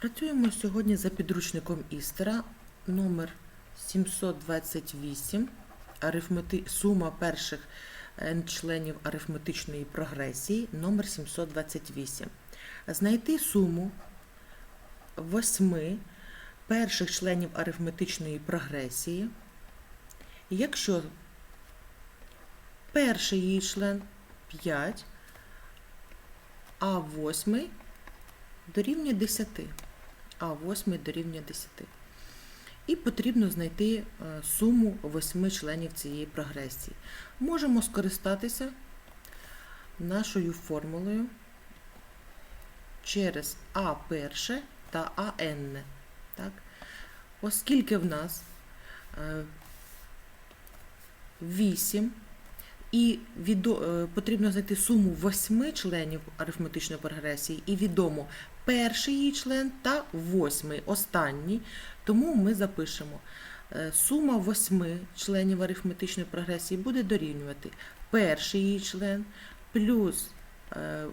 Працюємо сьогодні за підручником Істера номер 728 арифмети... сума перших n членів арифметичної прогресії номер 728. Знайти суму восьми перших членів арифметичної прогресії, якщо перший її член 5, а восьмий дорівнює 10, а 8 дорівнює 10. І потрібно знайти е, суму восьми членів цієї прогресії. Можемо скористатися нашою формулою через А перше та АН. Так? Оскільки в нас е, 8 і відо... е, потрібно знайти суму восьми членів арифметичної прогресії, і відомо перший її член та восьмий, останній. Тому ми запишемо е, сума восьми членів арифметичної прогресії буде дорівнювати перший її член плюс е,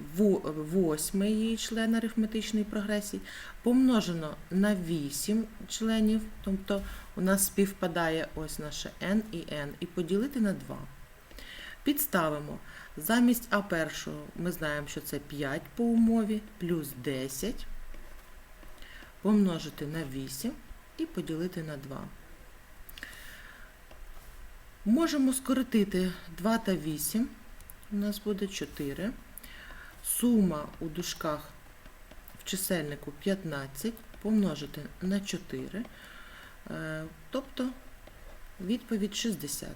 восьмий її член арифметичної прогресії помножено на 8 членів, тобто у нас співпадає ось наше n і n, і поділити на 2. Підставимо. Замість А першого ми знаємо, що це 5 по умові, плюс 10 помножити на 8 і поділити на 2. Можемо скоротити 2 та 8. У нас буде 4. Сума у дужках в чисельнику 15 помножити на 4. Е, Тобто відповідь 60.